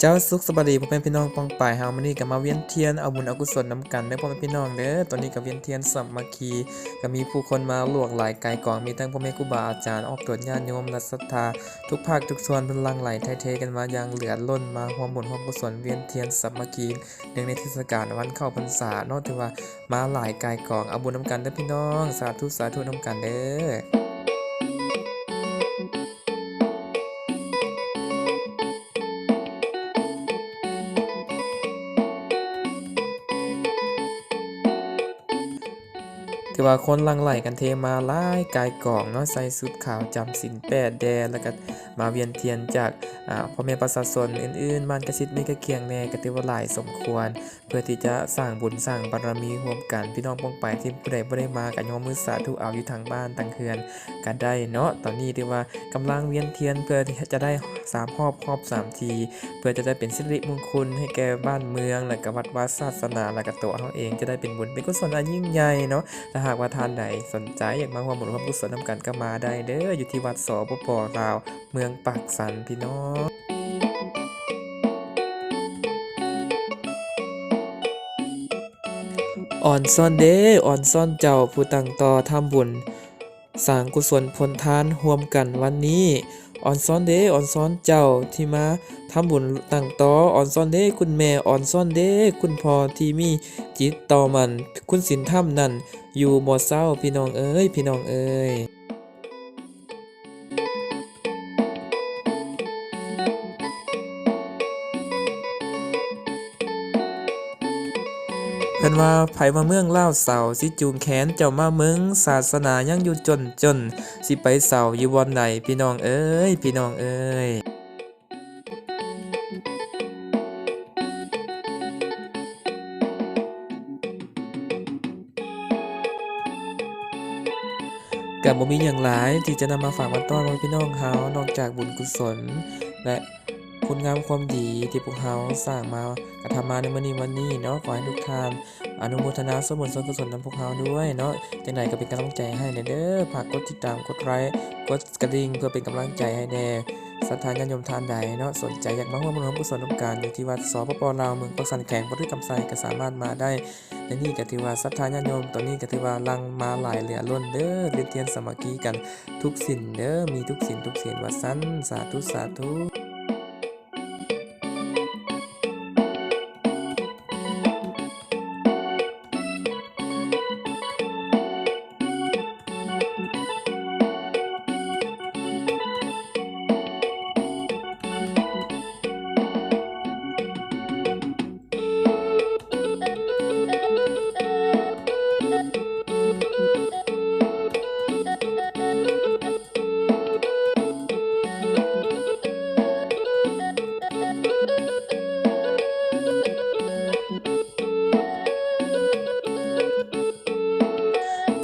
เจ้าสุขสบายดีพ่อแม่พี่น้องปองป่ายเฮามื้อนี้ก็มาเวียนเทียนเอาบุญเอากุศลนํกันเด้อพ่อแม่พี่น้องเด้อตอนนี้ก็เวียนเทียนสามัคคีก็มีผู้คนมาหลวกหลายกายกองมีทั้งพ่อแม่ครูบาอาจารย์ออกตรวจญาติโยมและศรัทธาทุกภาคทุกส่วนพลังไหลไทเทกันมาอย่างเหลือล้นมาร่วมบุญร่วมกุศลเวียนเทียนสามัคคีเนื่องในเทศกาลวันเข้าพรรษาเนาะถือว่ามาหลายกายกองเอาบุญนํกันเด้อพี่น้อง สาธุสาธุนํกันเด้อ ถือว่าคนลังไหลกันเทมาหลายกายกองเนาะใส่สุดขาวจำสินแปดแดนแล้วก็มาเวียนเทียนจากอ่าพ่อแม่ประชาชนอื่นๆบ้านกระชิดไม่กระเคียงแน่ก็ถือว่าหลายสมควร เพื่อที่จะสร้างบุญสร้างบารมีร่วมกันพี่น้องป้องไปที่ผู้ใดบ่ได้มากันยอมมือสาธุเอาอยู่ทางบ้านทางเฮือนกันได้เนาะตอนนี้ถือว่ากำลังเวียนเทียนเพื่อที่จะได้สามรอบครอบสามที เพื่อจะได้เป็นสิริมงคลให้แก่บ้านเมืองและก็วัดวาศาสนาและก็ตัวเขาเองจะได้เป็นบุญเป็นกุศลอันยิ่งใหญ่เนาะหากว่าท่านใดสนใจอยากมาร่วมบุญร่วมกุศลนำกันก็มาได้เด้ออยู่ที่วัดสปปลาว เมืองปากสันพี่น้องอ่อนซ่อนเด้อ่อนซ่อนเจ้าผู้ตั้งต่อทำบุญสร้างกุศลผลทานร่วมกันวันนี้ อ่อนซ้อนเด้อ่อนซ้อนเจ้าที่มาทำบุญตั้งต่ออ่อนซ้อนเด้คุณแม่อ่อนซ้อนเด้คุณพ่อที่มีจิตต่อมัน คุณศีลธรรมนั่นอยู่บ่เศร้าพี่น้องเอ้ยพี่น้องเอ้ย เพิ่นว่าไผมาเมืองเลาเสาสิจูงแขนเจ้ามาเมืองศาสนายังอยู่จนจน สิไปเสาอยู่บอนใดพี่น้องเอ้ยพี่น้องเอ้ยกับบ่มีหยังหลายที่จะนำมาฝากมาต้อนไว้พี่น้องเฮานอกจากบุญกุศล และ คุณงามความดีที่พวกเราสร้างมากระทำมาในมือนี้วันนี้เนาะขอให้ทุกท่านอนุโมทนาส่วนบุญส่วนกุศลนำพวกเราด้วยเนาะจังไหนก็เป็นกำลังใจให้แน่เด้อฝากกดติดตามกดไลค์กดกระดิ่งเพื่อเป็นกำลังใจให้แน่ศรัทธาญาติยมทานใดเนาะสนใจอยากมาร่วมบุญร่วมกุศลนำกันอยู่ที่วัดสปปลาวเมืองปักสันแข็งประเทศกำไซก็สามารถมาได้ในนี่ก็ถือว่าศรัทธาญาติโยมตอนนี้ก็ถือว่าลังมาหลายเหลือล้นเด้อเรียนเทียนสมัคคีกันทุกสิ่งเด้อมีทุกสิ่งทุกสิ่งว่าสั้นสาธุสาธุ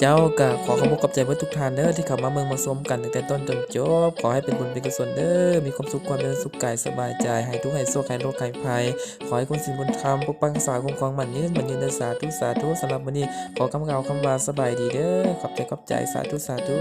เจ้าก็ขอขอบคุณกับใจเพื่อทุกท่านเด้อที่เข้ามาเมืองมาสมกันตั้งแต่ต้นจนจบ ขอให้เป็นบุญเป็นกุศลเด้อมีความสุขความเป็นสุขกายสบายใจให้ทุกข์ให้โศกให้โรคให้ภัย ขอให้คุณสินบุณธรรมปกปักษาคุ้มครองมันยืนมันยืนเด้อสาธุสาธุสำหรับวันนี้ขอคำกล่าวคำว่าสบายดีเด้อขอบใจขอบใจสาธุสาธุ